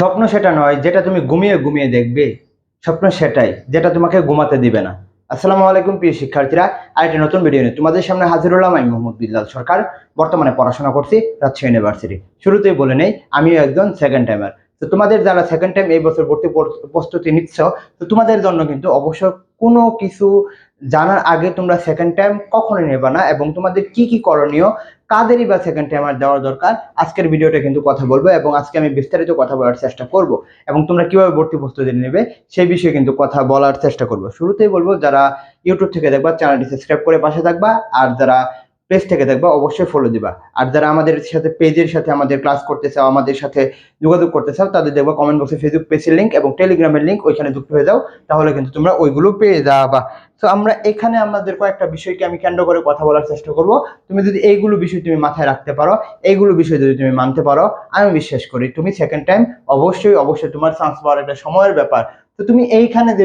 স্বপ্ন সেটা নয়, যেটা তুমি ঘুমিয়ে ঘুমিয়ে দেখবে। স্বপ্ন সেটাই, যেটা তোমাকে ঘুমাতে দিবে না। আসসালামু আলাইকুম, প্রিয় শিক্ষার্থীরা। আর আরেকটি নতুন ভিডিও নিয়ে তোমাদের সামনে হাজির হলাম আমি মোহাম্মদ বিল্লাল সরকার। বর্তমানে পড়াশোনা করছি রাজশাহী ইউনিভার্সিটি শুরুতেই বলে নেই, আমিও একজন সেকেন্ড টাইমার তো তোমাদের যারা সেকেন্ড টাইম এই বছর ভর্তি প্রস্তুতি নিচ্ছ, তো তোমাদের জন্য কিন্তু অবশ্য কোনো কিছু জানার আগে তোমরা সেকেন্ড টাইম কখনোই নেবে না, এবং তোমাদের কি কি করণীয় কাদেরই বা সেকেন্ড টাইমার দেওয়া দরকার, আজকের ভিডিওটা কিন্তু কথা বলব এবং আজকে আমি বিস্তারিত কথা বলার চেষ্টা করব এবং তোমরা কীভাবে ভর্তি প্রস্তুতি নেবে সেই বিষয়ে কিন্তু কথা বলার চেষ্টা করব। শুরুতেই বলব, যারা ইউটিউব থেকে দেখবা চ্যানেলটি সাবস্ক্রাইব করে পাশে থাকবা, আর যারা পেজ থেকে দেখবা, অবশ্যই ফলো দিবা। আর যারা আমাদের সাথে পেজের সাথে আমাদের ক্লাস করতে চাও আমাদের সাথে যোগাযোগ করতে চাও তাদের দেখবা কমেন্ট বক্সে ফেসবুক পেজের লিঙ্ক এবং টেলিগ্রামের লিঙ্ক ওইখানে যুক্ত হয়ে যাও, তাহলে কিন্তু তোমরা ওইগুলো পেয়ে যাবা। তো আমরা এখানে আমাদের কয়েকটা বিষয়কে আমি কেন্দ্র করে কথা বলার চেষ্টা করব। তুমি যদি এইগুলো বিষয় তুমি মাথায় রাখতে পারো, এইগুলো বিষয় যদি তুমি মানতে পারো, আমি বিশ্বাস করি তুমি সেকেন্ড টাইম অবশ্যই অবশ্যই তোমার চান্স পাওয়ার একটা সময়ের ব্যাপার। তো তুমি এইখানে যে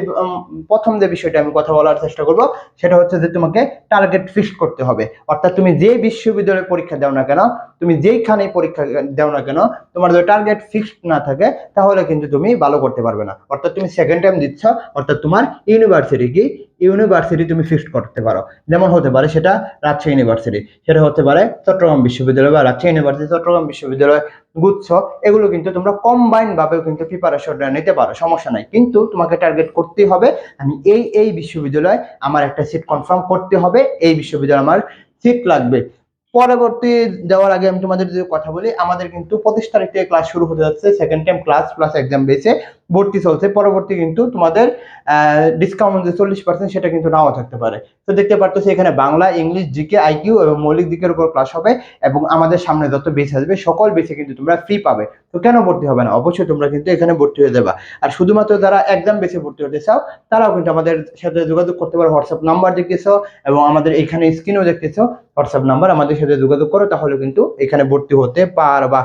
প্রথম যে বিষয়টা আমি কথা বলার চেষ্টা করব, সেটা হচ্ছে যে তোমাকে টার্গেট ফিক্স করতে হবে। অর্থাৎ তুমি যে বিশ্ববিদ্যালয়ে পরীক্ষা দাও না কেন তুমি যেইখানে পরীক্ষা দাও না কেন, তোমার যদি টার্গেট ফিক্সড না থাকে, তাহলে কিন্তু তুমি ভালো করতে পারবে না। অর্থাৎ তুমি সেকেন্ড টাইম দিচ্ছ, অর্থাৎ তোমার ইউনিভার্সিটি কি? ইউনিভার্সিটি তুমি ফিক্সড করতে পারো। যেমন হতে পারে সেটা রাজশাহী ইউনিভার্সিটি সেটা হতে পারে চট্টগ্রাম বিশ্ববিদ্যালয় বা রাজশাহী ইউনিভার্সিটি চট্টগ্রাম বিশ্ববিদ্যালয় গুচ্ছ, এগুলো কিন্তু তোমরা ভাবেও কিন্তু প্রিপারেশনটা নিতে পারো, সমস্যা নাই। কিন্তু তোমাকে টার্গেট করতে হবে, আমি এই এই বিশ্ববিদ্যালয়ে আমার একটা সিট কনফার্ম করতে হবে, এই বিশ্ববিদ্যালয়ে আমার সিট লাগবে। পরবর্তী যাওয়ার আগে আমি তোমাদের যদি কথা বলি, আমাদের কিন্তু পঁচিশ তারিখ থেকে ক্লাস শুরু হতে যাচ্ছে second time class plus exam বেসে ভর্তি চলছে, পরবর্তী কিন্তু তোমাদের ডিসকাউন্ট যে চল্লিশ পার্সেন্ট সেটা কিন্তু নাও থাকতে পারে। তো দেখতে পারতো এখানে বাংলা, ইংলিশ জিকে আইকিউ এবং মৌলিক দিকের উপর ক্লাস হবে এবং আমাদের সামনে যত বেস আসবে, সকল বেসে কিন্তু তোমরা ফ্রি পাবে। তো কেন ভর্তি হবে না? অবশ্যই তোমরা কিন্তু এখানে ভর্তি হয়ে যাবা। আর শুধুমাত্র যারা একদম বেসে ভর্তি হতে চাও, তারাও কিন্তু আমাদের সাথে যোগাযোগ করতে পারো। হোয়াটসঅ্যাপ নাম্বার দেখতেছো এবং আমাদের এখানে স্ক্রিনেও দেখতেছো। হোয়াটসঅ্যাপ নাম্বার আমাদের সাথে যোগাযোগ করো, তাহলে কিন্তু এখানে ভর্তি হতে পারবা।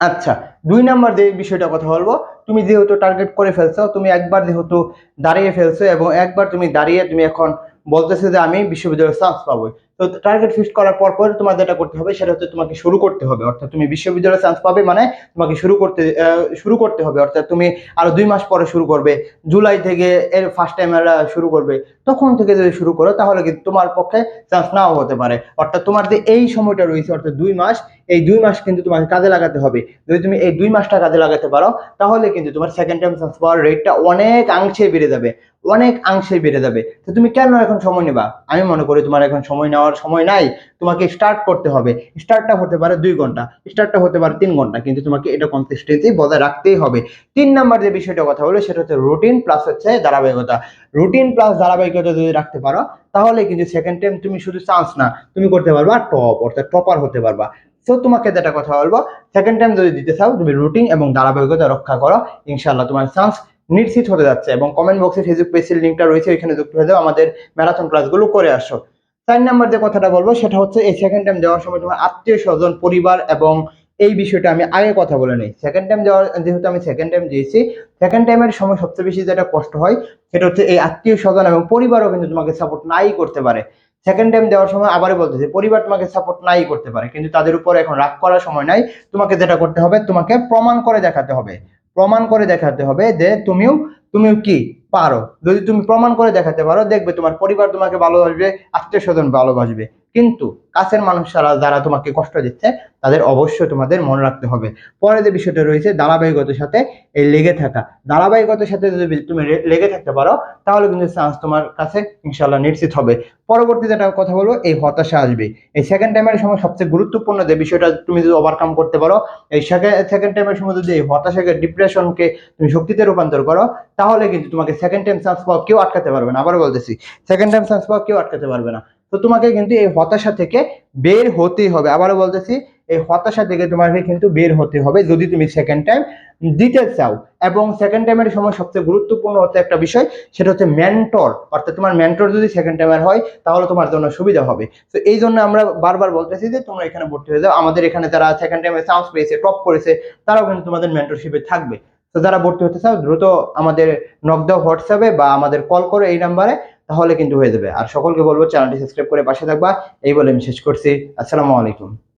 আচ্ছা দুই নাম্বার যে বিষয়টা কথা বলব তুমি যেহেতু টার্গেট করে ফেলছো, তুমি একবার যেহেতু দাঁড়িয়ে ফেলছো এবং একবার তুমি দাঁড়িয়ে তুমি এখন বলতেছে যে আমি বিশ্ববিদ্যালয়ের চান্স পাবো। তো টার্গেট ফিক্স করার পর পর তোমার যেটা করতে হবে সেটা হচ্ছে তোমাকে শুরু করতে হবে। অর্থাৎ তুমি বিশ্ববিদ্যালয়ে চান্স পাবে মানে তোমাকে শুরু করতে শুরু করতে হবে। অর্থাৎ তুমি আরও দুই মাস পরে শুরু করবে। জুলাই থেকে এর ফার্স্ট টাইম এরা শুরু করবে। তখন থেকে যদি শুরু করো তাহলে কিন্তু তোমার পক্ষে চান্স নাও হতে পারে। অর্থাৎ তোমার যে এই সময়টা রয়েছে, অর্থাৎ দুই মাস এই দুই মাস কিন্তু তোমাকে কাজে লাগাতে হবে। যদি তুমি এই দুই মাসটা কাজে লাগাতে পারো, তাহলে কিন্তু তোমার সেকেন্ড টাইম চান্স পাওয়ার রেটটা অনেক অংশে বেড়ে যাবে। অনেক অংশে বেড়ে যাবে। তো তুমি কেন এখন সময় নেবা? আমি মনে করি তোমার এখন সময় নেওয়ার সময় নাই। তোমাকে স্টার্ট করতে হবে। স্টার্টটা হতে পারে দুই ঘণ্টা। স্টার্টটা হতে পারে তিন ঘণ্টা। কিন্তু তোমাকে এটা কনসিস্টেন্সি বজায় রাখতেই হবে। তিন নাম্বার যে বিষয়টা কথা বলে সেটা হচ্ছে রুটিন প্লাস হচ্ছে ধারাবাহিকতা। রুটিন প্লাস ধারাবাহিকতা যদি রাখতে পারো, তাহলে কিন্তু সেকেন্ড টাইম তুমি শুধু চান্স না, তুমি করতে পারবা টপ অর্থাৎ টপার হতে পারবা। তো তোমাকে যেটা কথা বলব সেকেন্ড টাইম যদি দিতে চাও, তুমি রুটিন এবং ধারাবাহিকতা রক্ষা করো ইনশাল্লাহ তোমার চান্স নিশ্চিত হতে যাচ্ছে এবং কমেন্ট বক্সে ফেসবুক পেজের লিঙ্কটা রয়েছে, ওইখানে যুক্ত হয়ে যাও, আমাদের ম্যারাথন ক্লাসগুলো করে আসো। চার নাম্বার যে কথাটা বলব, সেটা হচ্ছে এই সেকেন্ড টাইম দেওয়ার সময় তোমার আত্মীয় স্বজন, পরিবার এবং এই বিষয়টা আমি আগে কথা বলে নেই। সেকেন্ড টাইম দেওয়ার যেহেতু আমি সেকেন্ড টাইম দিয়েছি সেকেন্ড টাইমের সময় সবচেয়ে বেশি যেটা কষ্ট হয়, সেটা হচ্ছে এই আত্মীয় স্বজন এবং পরিবারও কিন্তু তোমাকে সাপোর্ট নাই করতে পারে। সেকেন্ড টাইম দেওয়ার সময় আবারও বলতেছি, পরিবার তোমাকে সাপোর্ট নাই করতে পারে, কিন্তু তাদের উপর এখন রাগ করার সময় নাই। তোমাকে যেটা করতে হবে, তোমাকে প্রমাণ করে দেখাতে হবে। প্রমাণ করে দেখাতে হবে যে তুমিও তুমিও কি পারো। যদি তুমি প্রমাণ করে দেখাতে পারো, দেখবে তোমার পরিবার তোমাকে ভালোবাসবে, আত্মীয় স্বজন ভালোবাসবে। কিন্তু কাছের মানুষ যারা যারা তোমাকে কষ্ট দিচ্ছে, তাদের অবশ্যই তোমাদের মনে রাখতে হবে। পরে যে বিষয়টা রয়েছে, ধারাবাহিকতার সাথে এই লেগে থাকা। ধারাবাহিকতার সাথে যদি তুমি লেগে থাকতে পারো, তাহলে কিন্তু চান্স তোমার কাছে ইনশাল্লাহ নিশ্চিত হবে। পরবর্তী যেটা কথা বলব, এই হতাশা আসবে। এই সেকেন্ড টাইমের সময় সবচেয়ে গুরুত্বপূর্ণ যে বিষয়টা তুমি যদি ওভারকাম করতে পারো, এই সেকেন্ড টাইমের সময় যদি এই হতাশাকে ডিপ্রেশনকে তুমি শক্তিতে রূপান্তর করো, তাহলে কিন্তু তোমাকে সেকেন্ড টাইম চান্স পাওয়া কেউ আটকাতে পারবে না। আবারও বলতেছি সেকেন্ড টাইম চান্স পাওয়া কেউ আটকাতে পারবে না। তো তোমাকে কিন্তু এই হতাশা থেকে বের হতেই হবে। আবারও বলতেছি, এই হতাশা থেকে তোমাকে কিন্তু বের হতে হবে যদি তুমি সেকেন্ড টাইম দিতে চাও। এবং সেকেন্ড টাইমের সময় সবচেয়ে গুরুত্বপূর্ণ হচ্ছে একটা বিষয়, সেটা হচ্ছে মেন্টর অর্থাৎ তোমার মেন্টর যদি সেকেন্ড টাইমের হয়, তাহলে তোমার জন্য সুবিধা হবে। তো এই জন্য আমরা বারবার বলতেছি যে, তোমরা এখানে ভর্তি হয়ে যাও। আমাদের এখানে যারা সেকেন্ড টাইমে চান্স পেয়েছে টপ করেছে, তারাও কিন্তু তোমাদের মেন্টরশিপে থাকবে। তো যারা ভর্তি হতে চাও, দ্রুত আমাদের নকদাও হোয়াটসঅ্যাপে বা আমাদের কল করে এই নাম্বারে তাহলে কিন্তু হয়ে যাবে। আর সকলকে বলব চ্যানেলটি সাবস্ক্রাইব করে পাশে থাকবা। এই বলে আমি শেষ করছি। আসসালামু আলাইকুম।